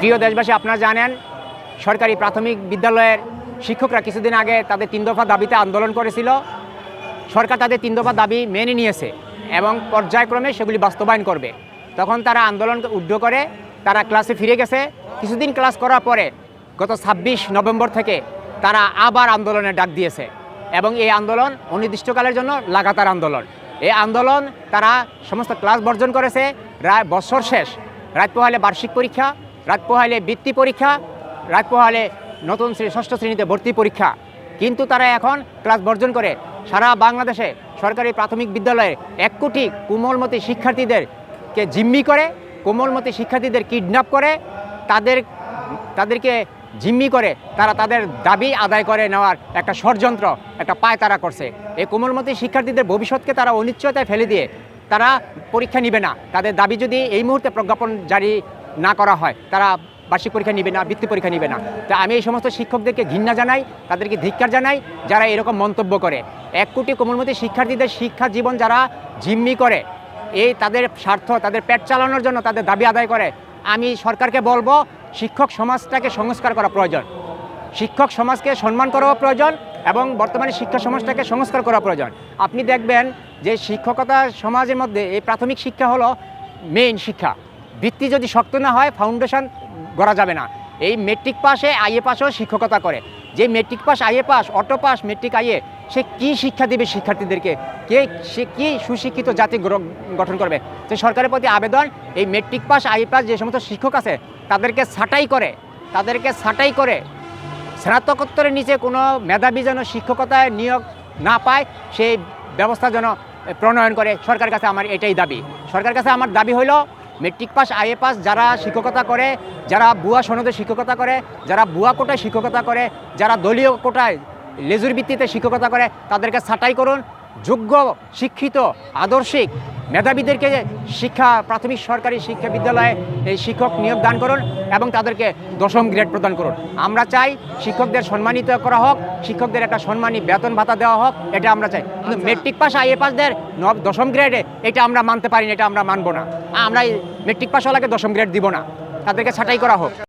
প্রিয় দেশবাসী, আপনারা জানেন, সরকারি প্রাথমিক বিদ্যালয়ের শিক্ষকরা কিছুদিন আগে তাদের তিন দফা দাবিতে আন্দোলন করেছিল। সরকার তাদের তিন দফা দাবি মেনে নিয়েছে এবং পর্যায়ক্রমে সেগুলি বাস্তবায়ন করবে। তখন তারা আন্দোলন উদ্ধ করে, তারা ক্লাসে ফিরে গেছে। কিছুদিন ক্লাস করার পরে গত ছাব্বিশ নভেম্বর থেকে তারা আবার আন্দোলনের ডাক দিয়েছে এবং এই আন্দোলন অনির্দিষ্টকালের জন্য লাগাতার আন্দোলন। এই আন্দোলন তারা সমস্ত ক্লাস বর্জন করেছে। রায় বছর শেষ। রাত পোহালে বার্ষিক পরীক্ষা রাত পোহালে বৃত্তি পরীক্ষা, রাত পোহালে নতুন শ্রেণি ষষ্ঠ শ্রেণীতে ভর্তি পরীক্ষা। কিন্তু তারা এখন ক্লাস বর্জন করে। সারা বাংলাদেশে সরকারি প্রাথমিক বিদ্যালয়ে এক কোটি কোমলমতি শিক্ষার্থীদেরকে জিম্মি করে, কোমলমতি শিক্ষার্থীদের কিডন্যাপ করে, তাদের, তাদেরকে জিম্মি করে তারা তাদের দাবি আদায় করে নেওয়ার একটা ষড়যন্ত্র, একটা পায় তারা করছে। এই কোমলমতি শিক্ষার্থীদের ভবিষ্যৎকে তারা অনিশ্চয়তায় ফেলে দিয়ে তারা পরীক্ষা নিবে না। তাদের দাবি যদি এই মুহূর্তে প্রজ্ঞাপন জারি না করা হয়, তারা বার্ষিক পরীক্ষা নিবে না, বৃত্তি পরীক্ষা নিবে না। তা আমি এই সমস্ত শিক্ষকদেরকে ঘৃণা জানাই, তাদেরকে ধিক্কার জানাই, যারা এরকম মন্তব্য করে। এক কোটি কোমলমতি শিক্ষার্থীদের শিক্ষা জীবন যারা জিম্মি করে, এই তাদের স্বার্থ, তাদের পেট চালানোর জন্য তাদের দাবি আদায় করে, আমি সরকারকে বলব, শিক্ষক সমাজটাকে সংস্কার করা প্রয়োজন। শিক্ষক সমাজকে সম্মান করাও প্রয়োজন এবং বর্তমানে শিক্ষা সমাজটাকে সংস্কার করা প্রয়োজন। আপনি দেখবেন যে শিক্ষকতা সমাজের মধ্যে এই প্রাথমিক শিক্ষা হলো মেইন শিক্ষা। ভিত্তি যদি শক্ত না হয় ফাউন্ডেশন গড়া যাবে না। এই মেট্রিক পাশে আইএ পাসও শিক্ষকতা করে। যে matric pass IA pass auto pass matric IA সে কি শিক্ষা দেবে শিক্ষার্থীদেরকে? কে, সে কি সুশিক্ষিত জাতি গঠন করবে? তো সরকারের প্রতি আবেদন, এই মেট্রিক পাস আইএ পাস যে সমস্ত শিক্ষক আছে, তাদেরকে ছাঁটাই করে, তাদেরকে ছাঁটাই করে। স্নাতকোত্তরের নিচে কোনো মেধাবী যেন শিক্ষকতায় নিয়োগ না পায়, সেই ব্যবস্থা যেন প্রণয়ন করে সরকার কাছে আমার এটাই দাবি। সরকার কাছে আমার দাবি হলো মেট্রিক পাস আইএ পাস, যারা শিক্ষকতা করে, যারা বুয়া সনদে শিক্ষকতা করে, যারা বুয়া কোটায় শিক্ষকতা করে, যারা দলীয় কোটায় লেজুর ভিত্তিতে শিক্ষকতা করে, তাদেরকে ছাঁটাই করুন। যোগ্য, শিক্ষিত, আদর্শিক মেধাবীদেরকে শিক্ষা প্রাথমিক সরকারি শিক্ষা বিদ্যালয়ে এই শিক্ষক নিয়োগ দান করুন এবং তাদেরকে দশম গ্রেড প্রদান করুন। আমরা চাই শিক্ষকদের সম্মানিত করা হোক শিক্ষকদের একটা সম্মানী বেতন ভাতা দেওয়া হোক এটা আমরা চাই। কিন্তু মেট্রিক পাস আইএ পাসদের নব দশম গ্রেডে এটা আমরা মানতে পারি না এটা আমরা মানবো না। আমরা এই মেট্রিক পাসওয়ালাকে দশম গ্রেড দিব না। তাদেরকে ছাঁটাই করা হোক।